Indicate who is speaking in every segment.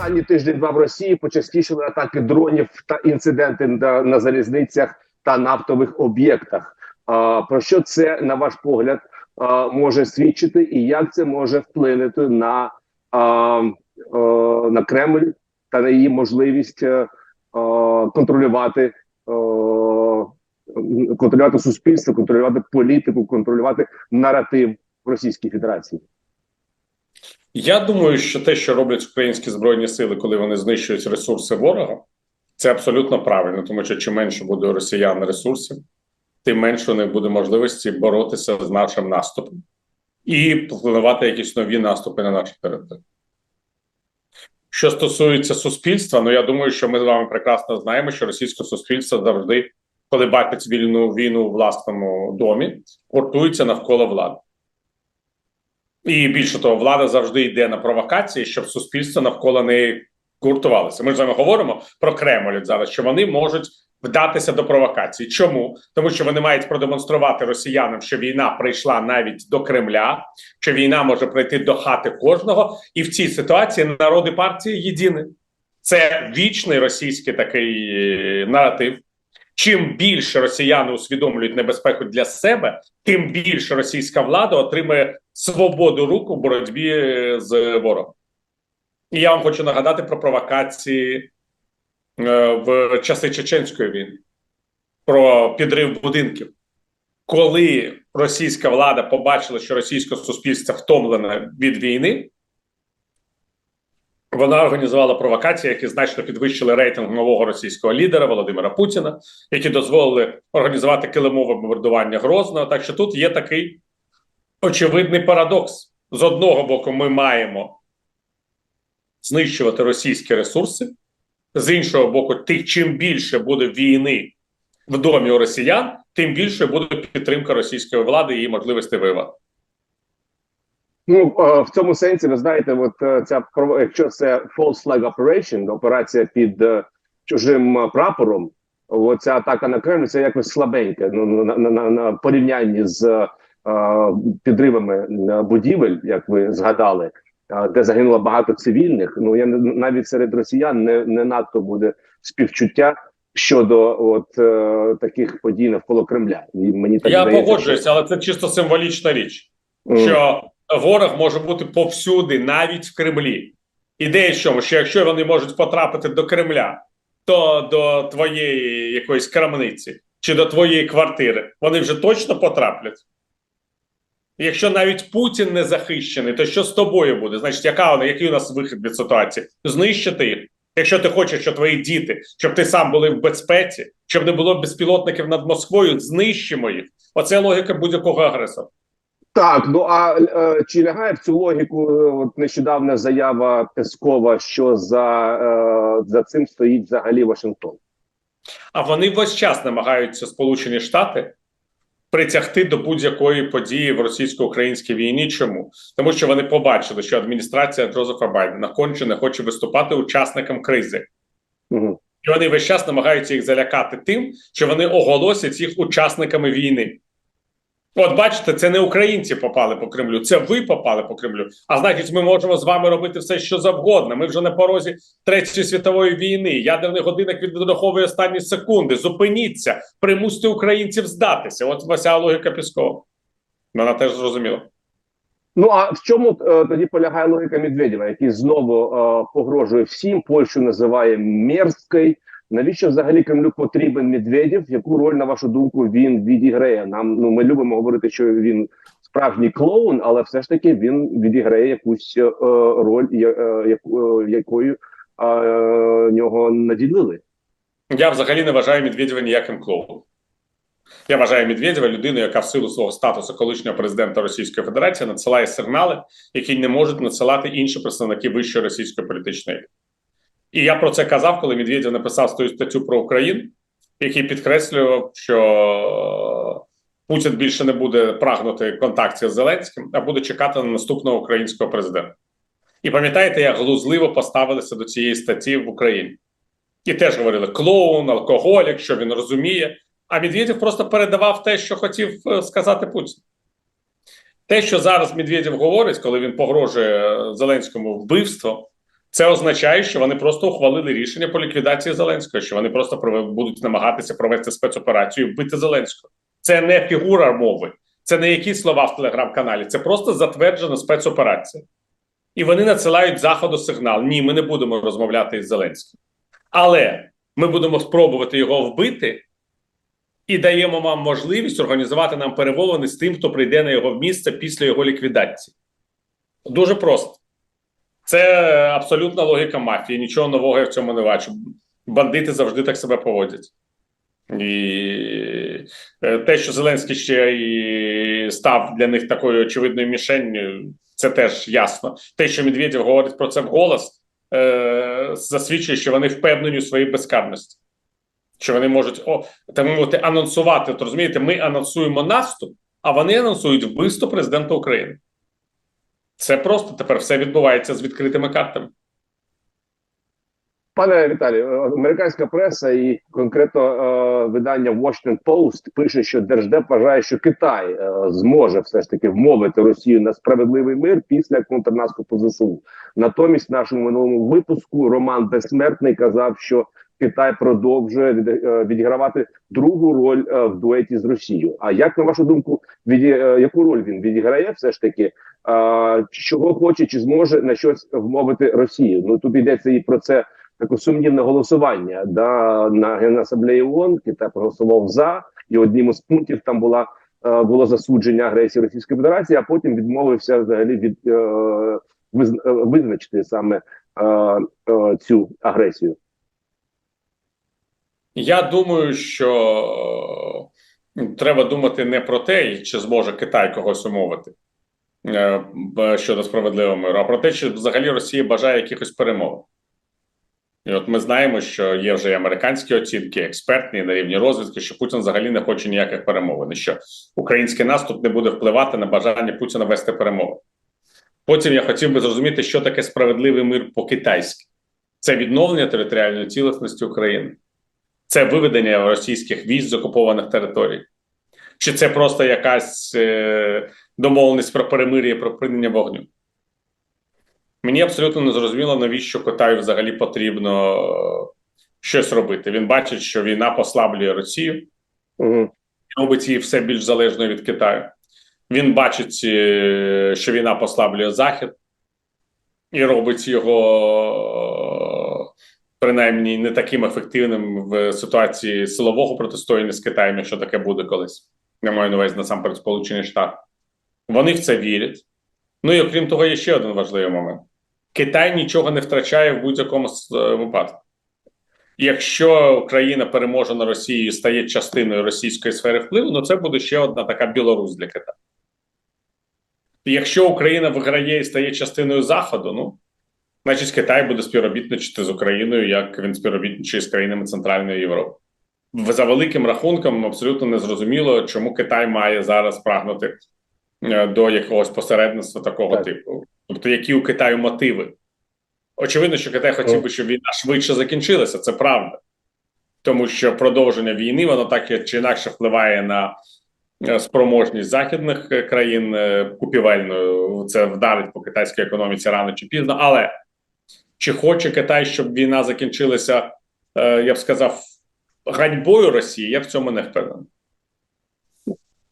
Speaker 1: останні тиждень-два в Росії почастішили атаки дронів та інциденти на, залізницях та нафтових об'єктах. А, про що це на ваш погляд може свідчити, і як це може вплинути на, на Кремль та на її можливість а, контролювати? Контролювати суспільство, контролювати політику, контролювати наратив в Російській Федерації.
Speaker 2: Я думаю, що те, що роблять українські збройні сили, коли вони знищують ресурси ворога, це абсолютно правильно, тому що чим менше буде у росіян ресурсів, тим менше у них буде можливості боротися з нашим наступом і планувати якісь нові наступи на нашу територію. Що стосується суспільства, ну я думаю, що ми з вами прекрасно знаємо, що російське суспільство завжди, коли бачить вільну війну у власному домі, гуртується навколо влади. І більше того, влада завжди йде на провокації, щоб суспільство навколо неї гуртувалося. Ми ж з вами говоримо про Кремль зараз, що вони можуть вдатися до провокацій. Чому? Тому що вони мають продемонструвати росіянам, що війна прийшла навіть до Кремля, що війна може прийти до хати кожного, і в цій ситуації народи партії єдині. Це вічний російський такий е, наратив. Чим більше росіяни усвідомлюють небезпеку для себе, тим більше російська влада отримує свободу рук у боротьбі е, з ворогом. І я вам хочу нагадати про провокації е, в часи Чеченської війни, про підрив будинків. Коли російська влада побачила, що російське суспільство втомлене від війни, вона організувала провокації, які значно підвищили рейтинг нового російського лідера Володимира Путіна, які дозволили організувати килимове бомбардування Грозного. Так що тут є такий очевидний парадокс. З одного боку, ми маємо знищувати російські ресурси, з іншого боку, ти, чим більше буде війни в домі у росіян, тим більше буде підтримка російської влади і її можливості воювати.
Speaker 1: Ну е, в цьому сенсі, ви знаєте, от е, ця якщо це false flag operation, операція під е, чужим прапором, оця атака на Кремль це якось слабеньке. Ну на, на, на, на порівнянні з е, підривами будівель, як ви згадали, де загинуло багато цивільних. Ну я навіть серед росіян не, не надто буде співчуття щодо от е, таких подій навколо Кремля. І мені так
Speaker 2: Я погоджуюся, але це чисто символічна річ.
Speaker 1: що...
Speaker 2: Ворог може бути повсюди, навіть в Кремлі. Ідея в чому, що якщо вони можуть потрапити до Кремля, то до твоєї якоїсь крамниці чи до твоєї квартири вони вже точно потраплять. Якщо навіть Путін не захищений, то що з тобою буде? Значить, яка вона, який у нас вихід від ситуації? Знищити їх. Якщо ти хочеш, щоб твої діти, щоб ти сам були в безпеці, щоб не було безпілотників над Москвою, знищимо їх. Оце логіка будь-якого агресора.
Speaker 1: Так, ну а е, чи лягає в цю логіку е, от нещодавна заява Пескова, що за, е, за цим стоїть взагалі Вашингтон?
Speaker 2: А вони весь час намагаються Сполучені Штати притягти до будь-якої події в російсько-українській війні. Чому? Тому що вони побачили, що адміністрація Джозефа Байдена конче не хоче виступати учасником кризи.
Speaker 1: Угу.
Speaker 2: І вони весь час намагаються їх залякати тим, що вони оголосять їх учасниками війни. От бачите, це не українці попали по Кремлю, це ви попали по Кремлю. А значить, ми можемо з вами робити все, що завгодно. Ми вже на порозі Третьої світової війни. Ядерний годинник відраховує останні секунди. Зупиніться, примусьте українців здатися. От вся логіка Піскова. Вона теж зрозуміла.
Speaker 1: Ну а в чому е, тоді полягає логіка Медведєва, який знову е, погрожує всім, Польщу називає мерзкою. Навіщо взагалі Кремлю потрібен Медведєв? Яку роль, на вашу думку, він відіграє? Нам ну ми любимо говорити, що він справжній клоун, але все ж таки він відіграє якусь е, роль, е, яку- е, якою е, нього наділили.
Speaker 2: Я взагалі не вважаю Медведєва ніяким клоуном. Я вважаю Медведєва людиною, яка в силу свого статусу колишнього президента Російської Федерації надсилає сигнали, які не можуть надсилати інші представники вищої російської політичної. І я про це казав, коли Медведєв написав свою статтю про Україну, який підкреслював, що Путін більше не буде прагнути контактів з Зеленським, а буде чекати на наступного українського президента. І пам'ятаєте, як глузливо поставилися до цієї статті в Україні. І теж говорили клоун, алкоголік, що він розуміє. А Медведєв просто передавав те, що хотів е, сказати Путін. Те, що зараз Медведєв говорить, коли він погрожує Зеленському вбивство, Це означає, що вони просто ухвалили рішення по ліквідації Зеленського, що вони просто будуть намагатися провести спецоперацію вбити Зеленського. Це не фігура мови, це не якісь слова в телеграм-каналі, це просто затверджена спецоперація. І вони надсилають заходу сигнал: ні, ми не будемо розмовляти із Зеленським. Але ми будемо спробувати його вбити і даємо вам можливість організувати нам перемовини з тим, хто прийде на його місце після його ліквідації. Дуже просто. Це абсолютна логіка мафії. Нічого нового я в цьому не бачу. Бандити завжди так себе поводять. І е, те, що Зеленський ще і став для них такою очевидною мішенню, це теж ясно. Те, що Медведєв говорить про це вголос, е, засвідчує, що вони впевнені у своїй безкарності. Що вони можуть о, так мовити, анонсувати. От розумієте, ми анонсуємо наступ, а вони анонсують вбивство президента України. Це просто тепер все відбувається з відкритими картами.
Speaker 1: Пане Віталію, американська преса і конкретно е, видання Washington Post пише, що Держдеп вважає, що Китай е, зможе все ж таки вмовити Росію на справедливий мир після контрнаступу ЗСУ. Натомість, в нашому минулому випуску Роман Безсмертний казав, що Китай продовжує від, е, відігравати другу роль е, в дуеті з Росією. А як на вашу думку, від, е, яку роль він відіграє, все ж таки? Е, чого хоче, чи зможе на щось вмовити Росію? Ну тут йдеться і про це таке сумнівне голосування да, на Генасамблеї ООН. Китай проголосував за, і одним із пунктів там була е, було засудження агресії Російської Федерації, а потім відмовився взагалі від е, е, визначити саме е, е, цю агресію.
Speaker 2: Я думаю, що е, треба думати не про те, чи зможе Китай когось умовити щодо справедливого миру, а про те, чи взагалі Росія бажає якихось перемов. І от ми знаємо, що є вже і американські оцінки, експертні на рівні розвідки, що Путін взагалі не хоче ніяких перемовин, що український наступ не буде впливати на бажання Путіна вести перемови. Потім я хотів би зрозуміти, що таке справедливий мир по-китайськи. Це відновлення територіальної цілісності України, це виведення російських військ з окупованих територій, чи це просто якась е, домовленість про перемир'я, про припинення вогню. Мені абсолютно не зрозуміло, навіщо Китаю взагалі потрібно е, щось робити. Він бачить, що війна послаблює Росію,
Speaker 1: Угу.
Speaker 2: робить її все більш залежною від Китаю. Він бачить, е, що війна послаблює Захід і робить його е, принаймні не таким ефективним в ситуації силового протистояння з Китаєм, якщо таке буде колись. Я маю на увазі насамперед Сполучені Штати. Вони в це вірять. Ну і окрім того, є ще один важливий момент: Китай нічого не втрачає в будь-якому е, випадку. Якщо Україна переможе на Росії і стає частиною російської сфери впливу, ну це буде ще одна така Білорусь для Китаю. Якщо Україна виграє і стає частиною Заходу, ну значить Китай буде співробітничати з Україною, як він співробітничає з країнами Центральної Європи. За великим рахунком, абсолютно незрозуміло, чому Китай має зараз прагнути до якогось посередництва такого
Speaker 1: Так.
Speaker 2: типу. Тобто, які у Китаю мотиви? Очевидно, що Китай хотів би, щоб війна швидше закінчилася, це правда. Тому що продовження війни воно так чи інакше впливає на е, спроможність західних е, країн е, купівельною. Це вдарить по китайській економіці рано чи пізно. Але чи хоче Китай, щоб війна закінчилася, е, я б сказав, ганьбою Росії? Я в цьому не впевнений.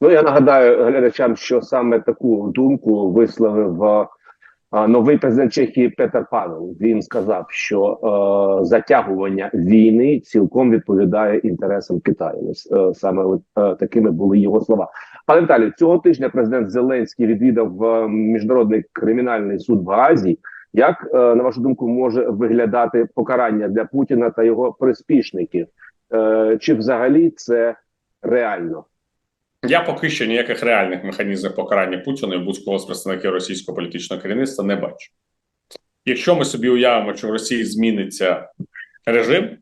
Speaker 1: Ну я нагадаю глядачам, що саме таку думку висловив е, новий президент Чехії Петер Павел. Він сказав, що е, затягування війни цілком відповідає інтересам Китаю. Ось, е, саме от, е, такими були його слова. Пане Віталію, цього тижня президент Зеленський відвідав е, міжнародний кримінальний суд в Гаазі. Як е, на вашу думку може виглядати покарання для Путіна та його приспішників? Е, чи взагалі це реально?
Speaker 2: Я поки що ніяких реальних механізмів покарання Путіна і будь-кого з представників російського політичного керівництва не бачу. Якщо ми собі уявимо, що в Росії зміниться режим,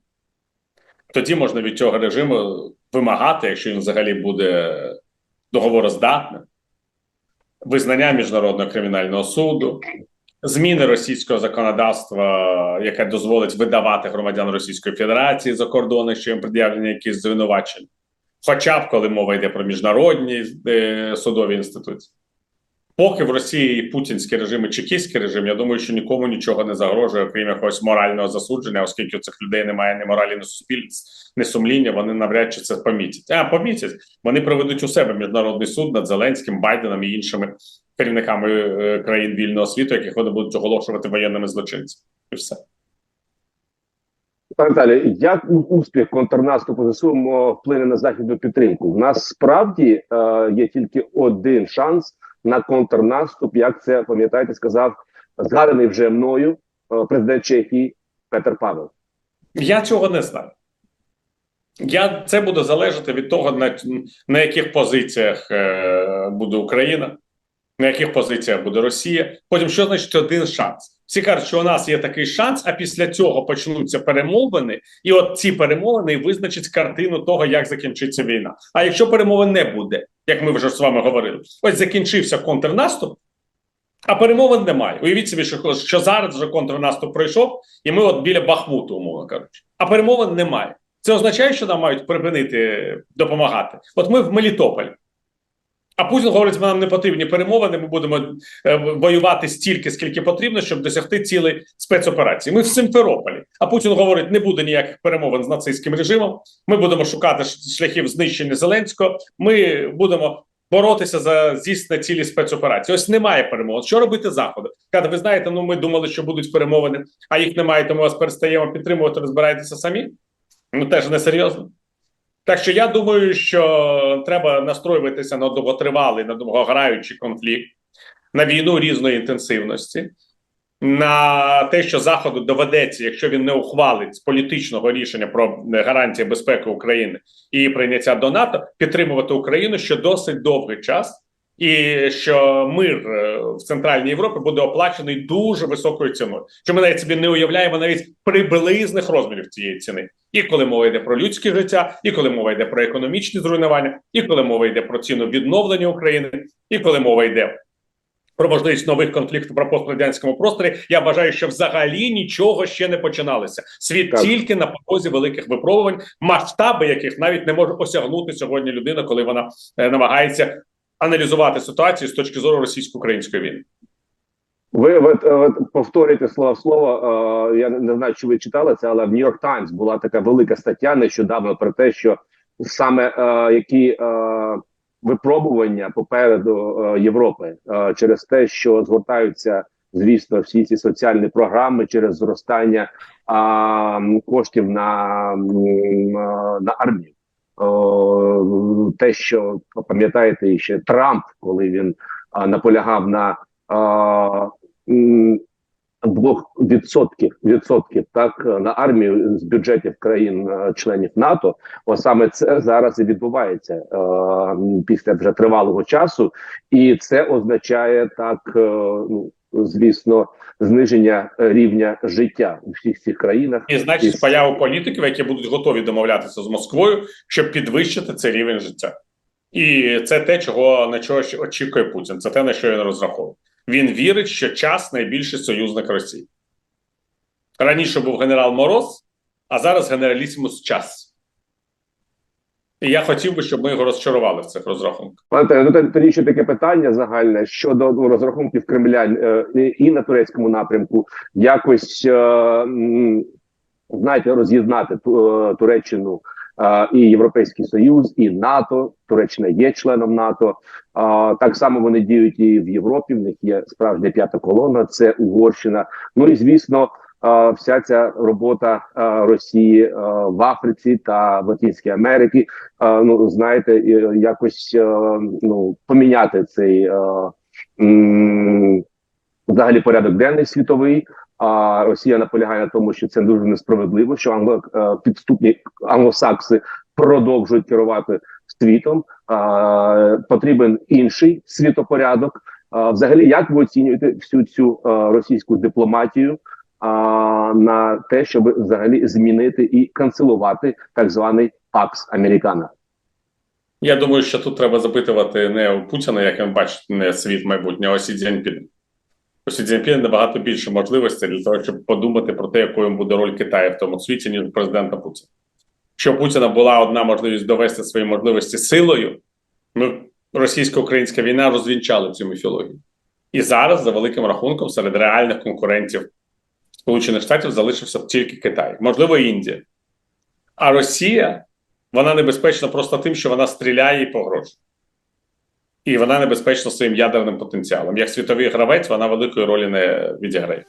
Speaker 2: тоді можна від цього режиму вимагати, якщо він взагалі буде договороздатним, визнання міжнародного кримінального суду, зміни російського законодавства, яке дозволить видавати громадян Російської Федерації за кордони, що їм пред'явлені якісь звинувачення. Хоча б коли мова йде про міжнародні е, судові інституції. Поки в Росії путінський режим і чекістський режим, я думаю, що нікому нічого не загрожує, окрім якогось морального засудження, оскільки у цих людей немає ні моралі, ні суспільств, ні сумління, вони навряд чи це помітять. А помітять, вони проведуть у себе міжнародний суд над Зеленським, Байденом і іншими керівниками е, країн вільного світу, яких вони будуть оголошувати воєнними злочинцями. І все.
Speaker 1: Пане Віталію, як успіх контрнаступу ЗСУ вплине на західну підтримку? У нас справді е, є тільки один шанс на контрнаступ, як це пам'ятаєте, сказав згаданий вже мною е, президент Чехії Петер Павел.
Speaker 2: Я цього не знаю. Я, це буде залежати від того, на, на яких позиціях е, буде Україна, на яких позиціях буде Росія. Потім, що значить один шанс? Всі кажуть, що у нас є такий шанс, а після цього почнуться перемовини, і от ці перемовини визначать картину того, як закінчиться війна. А якщо перемовин не буде, як ми вже з вами говорили, ось закінчився контрнаступ, а перемовин немає. Уявіть собі, що, що зараз вже контрнаступ пройшов, і ми от біля Бахмуту, умовно кажучи. А перемовин немає. Це означає, що нам мають припинити допомагати. От ми в Мелітополі. А Путін говорить, нам не потрібні перемовини. Ми будемо е, воювати стільки, скільки потрібно, щоб досягти цілей спецоперації. Ми в Симферополі. А Путін говорить, не буде ніяких перемовин з нацистським режимом. Ми будемо шукати шляхів знищення Зеленського. Ми будемо боротися за здійснення цілі спецоперації. Ось немає перемовин. Що робити заходу? Каже, ви знаєте, ну ми думали, що будуть перемовини, а їх немає, тому вас перестаємо підтримувати. Розбирайтеся самі. Ну теж не серйозно. Так що я думаю, що треба настроюватися на довготривалий, на довгограючий конфлікт, на війну різної інтенсивності, на те, що Заходу доведеться, якщо він не ухвалить політичного рішення про гарантії безпеки України і прийняття до НАТО, підтримувати Україну ще досить довгий час, і що мир е, в Центральній Європі буде оплачений дуже високою ціною. Що ми навіть собі не уявляємо навіть приблизних розмірів цієї ціни. І коли мова йде про людське життя, і коли мова йде про економічні зруйнування, і коли мова йде про ціну відновлення України, і коли мова йде про можливість нових конфліктів про пострадянському просторі, я вважаю, що взагалі нічого ще не починалося. Світ
Speaker 1: Так.
Speaker 2: тільки на порозі великих випробувань, масштаби яких навіть не може осягнути сьогодні людина, коли вона е, намагається аналізувати ситуацію з точки зору російсько-української війни.
Speaker 1: Ви от, от, повторюєте слово в слово. Е, я не, знаю, чи ви читали це, але в Нью-Йорк Таймс була така велика стаття нещодавно про те, що саме е, які е, випробування попереду е, Європи е, через те, що згортаються, звісно, всі ці соціальні програми через зростання а, коштів на, е, на армію. О, те, що пам'ятаєте, ще Трамп, коли він а, наполягав на а, м, двох відсотків відсотків так на армію з бюджетів країн-членів НАТО. Ось саме це зараз і відбувається е, після вже тривалого часу, і це означає так, е, ну звісно, зниження рівня життя у всіх цих країнах.
Speaker 2: І значить
Speaker 1: І-
Speaker 2: появу політиків, які будуть готові домовлятися з Москвою, щоб підвищити цей рівень життя. І це те, чого на чого очікує Путін. Це те, на що він розраховує. Він вірить, що час найбільший союзник Росії. Раніше був генерал Мороз, а зараз генералісімус час. І я хотів би, щоб ми його розчарували в цих розрахунках.
Speaker 1: Пане, ну тоді- ще таке питання загальне щодо ну, розрахунків Кремля е, і- на турецькому напрямку, якось е, знаєте, роз'єднати е, Туреччину е, і Європейський Союз, і НАТО. Туреччина є членом НАТО. А так само вони діють і в Європі. В них є справжня п'ята колона, це Угорщина. Ну і звісно. Е, Вся ця робота е, Росії е, в Африці та в Латинській Америці, е, ну знаєте, якось е, ну поміняти цей е, взагалі порядок денний світовий. А Росія наполягає на тому, що це дуже несправедливо, що англо е, підступні англосакси продовжують керувати світом. А, потрібен інший світопорядок. А, взагалі, як ви оцінюєте всю цю е, російську дипломатію а, на те, щоб взагалі змінити і канцелувати так званий Пакс Американа?
Speaker 2: Я думаю, що тут треба запитувати не у Путіна, як він бачить не світ майбутнього, а Сі Цзіньпіна. У Сі Цзіньпіна набагато більше можливостей для того, щоб подумати про те, якою буде роль Китаю в тому світі, ніж президента Путіна. У Путіна була одна можливість довести свої можливості силою, ми російсько-українська війна розвінчали цю міфологію. І зараз, за великим рахунком, серед реальних конкурентів Сполучених Штатів залишився тільки Китай, можливо, Індія. А Росія вона небезпечна просто тим, що вона стріляє і погрожує. І вона небезпечна своїм ядерним потенціалом. Як світовий гравець, вона великої ролі не відіграє.